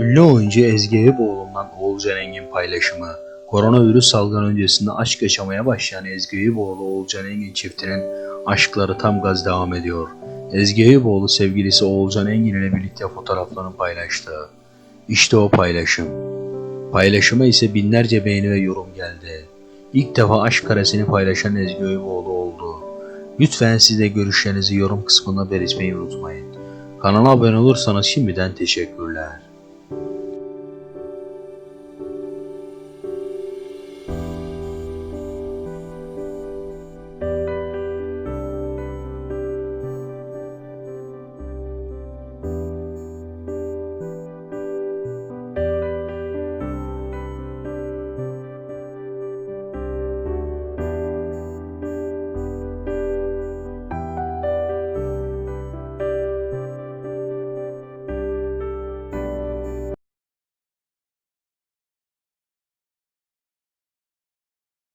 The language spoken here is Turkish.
Ünlü oyuncu Ezgi Eyüboğlu'ndan Oğulcan Engin paylaşımı. Koronavirüs salgını öncesinde aşk yaşamaya başlayan Ezgi Eyüboğlu Oğulcan Engin çiftinin aşkları tam gaz devam ediyor. Ezgi Eyüboğlu sevgilisi Oğulcan Engin ile birlikte fotoğraflarını paylaştı. İşte o paylaşım. Paylaşıma ise binlerce beğeni ve yorum geldi. İlk defa aşk karesini paylaşan Ezgi Eyüboğlu oldu. Lütfen siz de görüşlerinizi yorum kısmına belirtmeyi unutmayın. Kanala abone olursanız şimdiden teşekkürler.